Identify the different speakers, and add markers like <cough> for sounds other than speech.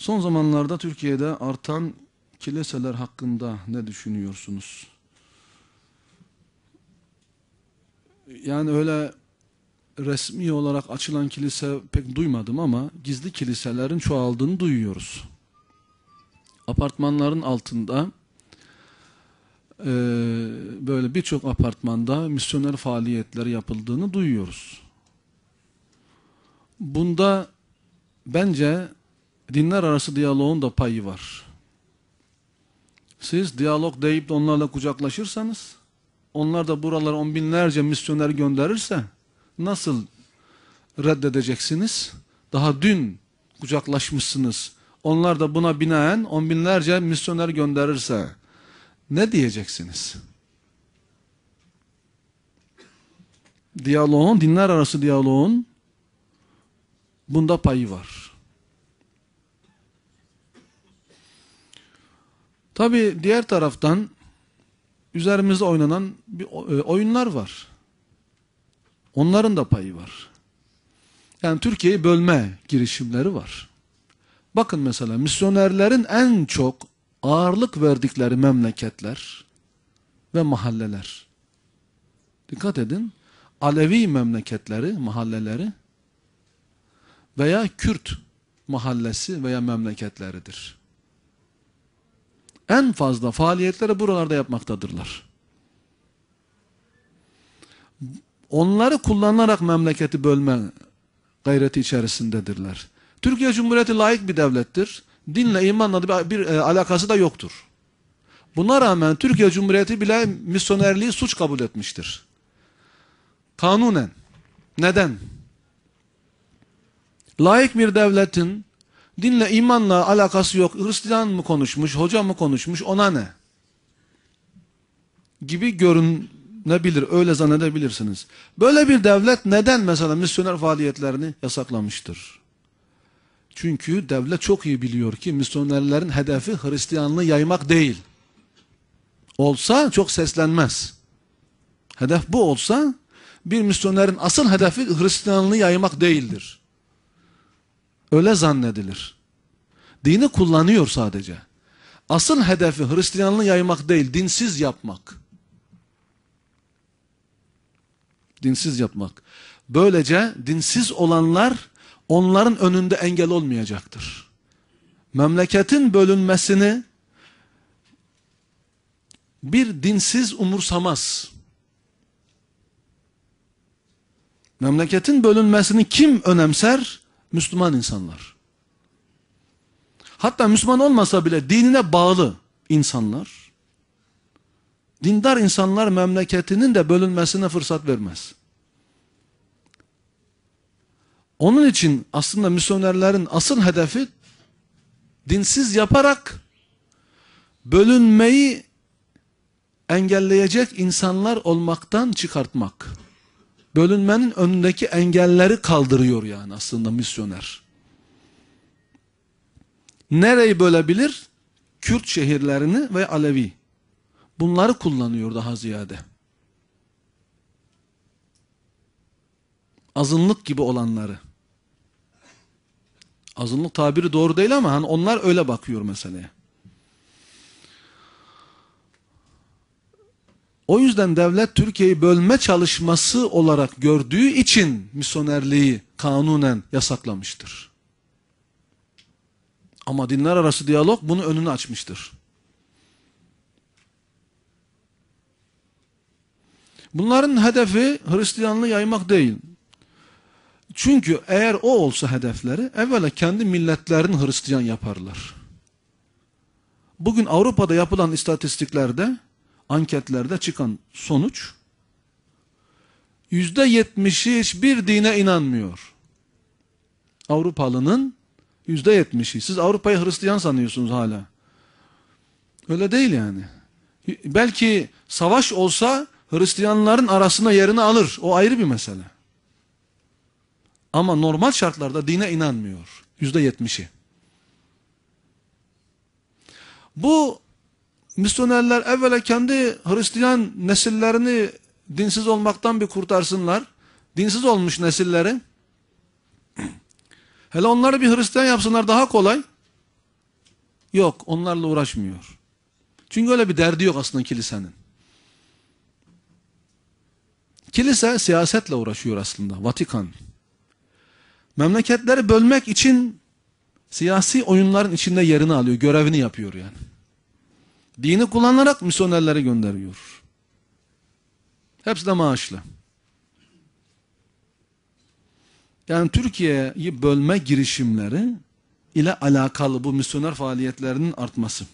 Speaker 1: Son zamanlarda Türkiye'de artan kiliseler hakkında ne düşünüyorsunuz? Yani öyle resmi olarak açılan kilise pek duymadım ama gizli kiliselerin çoğaldığını duyuyoruz. Apartmanların altında e, böyle birçok apartmanda misyoner faaliyetleri yapıldığını duyuyoruz. Bunda bence dinler arası diyaloğun da payı var. Siz diyalog deyip de onlarla kucaklaşırsanız, onlar da buralara on binlerce misyoner gönderirse nasıl reddedeceksiniz? Daha dün kucaklaşmışsınız. Onlar da buna binaen on binlerce misyoner gönderirse ne diyeceksiniz? Diyaloğun, dinler arası diyaloğun bunda payı var. Tabi diğer taraftan üzerimizde oynanan bir oyunlar var. Onların da payı var. Yani Türkiye'yi bölme girişimleri var. Bakın mesela misyonerlerin en çok ağırlık verdikleri memleketler ve mahalleler. Dikkat edin. Alevi memleketleri, mahalleleri veya Kürt mahallesi veya memleketleridir. En fazla faaliyetleri buralarda yapmaktadırlar. Onları kullanarak memleketi bölme gayreti içerisindedirler. Türkiye Cumhuriyeti layık bir devlettir. Dinle, imanla bir, bir e, alakası da yoktur. Buna rağmen Türkiye Cumhuriyeti bile misyonerliği suç kabul etmiştir. Kanunen. Neden? Layık bir devletin dinle, imanla alakası yok. Hristiyan mı konuşmuş, hoca mı konuşmuş, ona ne? Gibi görünebilir, öyle zannedebilirsiniz. Böyle bir devlet neden mesela misyoner faaliyetlerini yasaklamıştır? Çünkü devlet çok iyi biliyor ki misyonerlerin hedefi Hristiyanlığı yaymak değil. Olsa çok seslenmez. Hedef bu olsa bir misyonerin asıl hedefi Hristiyanlığı yaymak değildir. Öyle zannedilir. Dini kullanıyor sadece. Asıl hedefi Hristiyanlığı yaymak değil, dinsiz yapmak. Dinsiz yapmak. Böylece dinsiz olanlar onların önünde engel olmayacaktır. Memleketin bölünmesini bir dinsiz umursamaz. Memleketin bölünmesini kim önemser? Müslüman insanlar. Hatta Müslüman olmasa bile dinine bağlı insanlar, dindar insanlar memleketinin de bölünmesine fırsat vermez. Onun için aslında misyonerlerin asıl hedefi dinsiz yaparak bölünmeyi engelleyecek insanlar olmaktan çıkartmak. Bölünmenin önündeki engelleri kaldırıyor yani aslında misyoner. Nereyi bölebilir? Kürt şehirlerini ve Alevi. Bunları kullanıyor daha ziyade. Azınlık gibi olanları. Azınlık tabiri doğru değil ama hani onlar öyle bakıyor meseleye. O yüzden devlet Türkiye'yi bölme çalışması olarak gördüğü için misyonerliği kanunen yasaklamıştır. Ama dinler arası diyalog bunu önünü açmıştır. Bunların hedefi Hristiyanlığı yaymak değil. Çünkü eğer o olsa hedefleri evvela kendi milletlerini Hristiyan yaparlar. Bugün Avrupa'da yapılan istatistiklerde, anketlerde çıkan sonuç yüzde yetmişi hiçbir dine inanmıyor. Avrupalının yüzde yetmişi. Siz Avrupa'yı Hristiyan sanıyorsunuz hala. Öyle değil yani. Belki savaş olsa Hristiyanların arasına yerini alır. O ayrı bir mesele. Ama normal şartlarda dine inanmıyor. Yüzde yetmişi. Bu misyonerler evvela kendi Hristiyan nesillerini dinsiz olmaktan bir kurtarsınlar. Dinsiz olmuş nesilleri. <clears throat> Hele onları bir Hristiyan yapsınlar daha kolay. Yok onlarla uğraşmıyor. Çünkü öyle bir derdi yok aslında kilisenin. Kilise siyasetle uğraşıyor aslında. Vatikan. Memleketleri bölmek için siyasi oyunların içinde yerini alıyor. Görevini yapıyor yani. Dini kullanarak misyonerleri gönderiyor. Hepsi de maaşlı. Yani Türkiye'yi bölme girişimleri ile alakalı bu misyoner faaliyetlerinin artması.